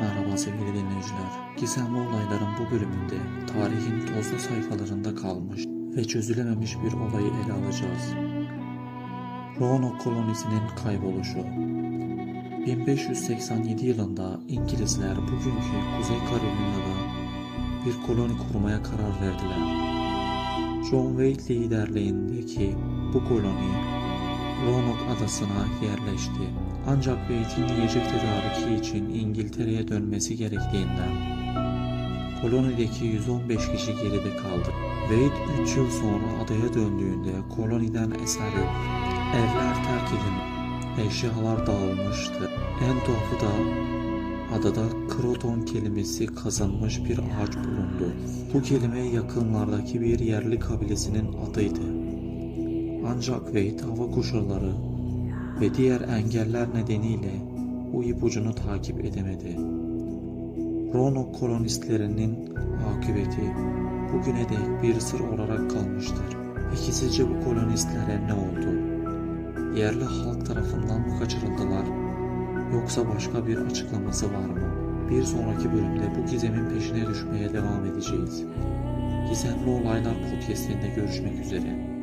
Merhaba sevgili dinleyiciler. Gizemli olayların bu bölümünde tarihin tozlu sayfalarında kalmış ve çözülememiş bir olayı ele alacağız. Roanoke kolonisinin kayboluşu. 1587 yılında İngilizler bugünkü Kuzey Carolina'da bir koloni kurmaya karar verdiler. John Wayne liderliğindeki bu koloni Roanoke adasına yerleşti. Ancak Wade'in yiyecek tedariki için İngiltere'ye dönmesi gerektiğinden kolonideki 115 kişi geride kaldı. Wade 3 yıl sonra adaya döndüğünde koloniden eser yok. Evler terk edilmiş, eşyalar dağılmıştı. En tuhafı da adada Kroton kelimesi kazanmış bir ağaç bulundu. Bu kelime yakınlardaki bir yerli kabilesinin adıydı. Ancak Wade hava koşulları ve diğer engeller nedeniyle bu ipucunu takip edemedi. Roanoke kolonistlerinin akıbeti bugüne dek bir sır olarak kalmıştır. Peki sizce bu kolonistlere ne oldu? Yerli halk tarafından mı kaçırıldılar? Yoksa başka bir açıklaması var mı? Bir sonraki bölümde bu gizemin peşine düşmeye devam edeceğiz. Gizemli Olaylar Podcast'inde görüşmek üzere.